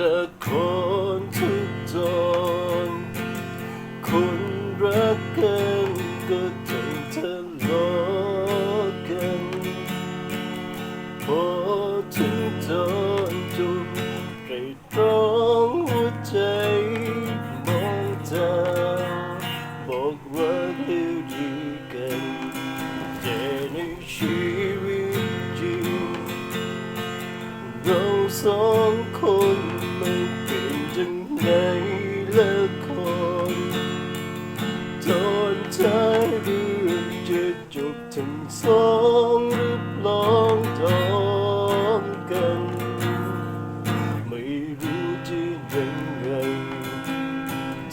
ละคนทุกตอนคนรักกันก็ต้องทะเลาะกันพอถึงตอนจบใครตรองหัวใจมองตาบอกว่าให้ดีกันแต่ในชีวิตจริงเราสอง รือจะจบทั้งสองหรือลองตองกัน ไม่รู้จะยังไง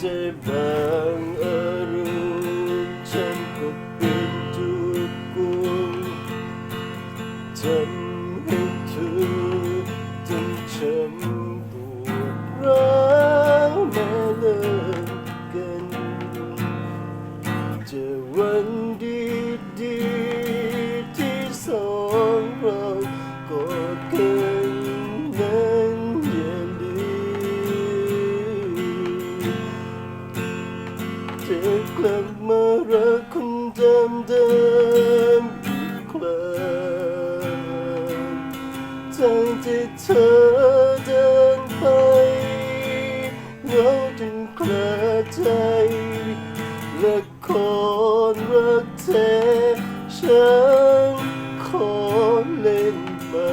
จะบางอารมณ์ฉันก็เป็นทุกข์กุมทำให้เธอต้องช้ำปวดร้าวแม้เลิกกันจะวัน จะกลับมารักคนเดิมเดิมอีกครั้งทั้งที่เธอเดินไปเราจึงกระใจละครรักแท้ฉันขอเล่นใหม่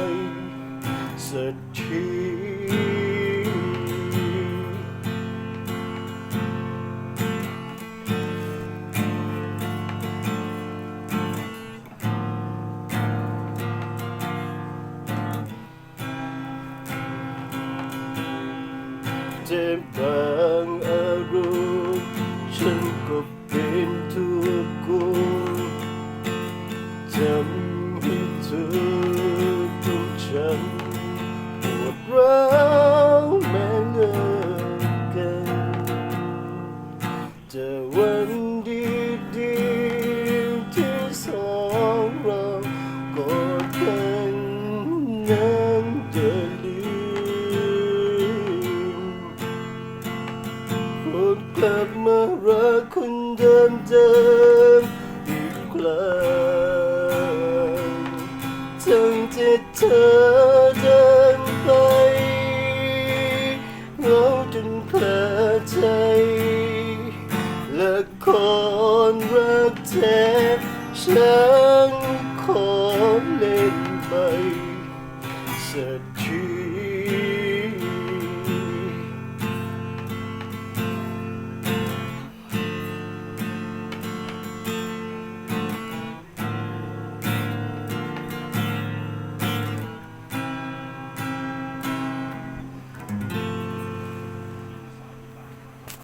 สัก เจ็บบางอารมณ์ฉันก็เป็นทุกข์กุมทำให้เธอต้องช้ำปวดร้าวแม้เลิกกันจะวัน กลับมารักคนเดิมเดิมอีกครั้งทั้งที่เธอเดินไปเราจนเพลอใจและครรักแท้ฉันขอเล่นไปสัก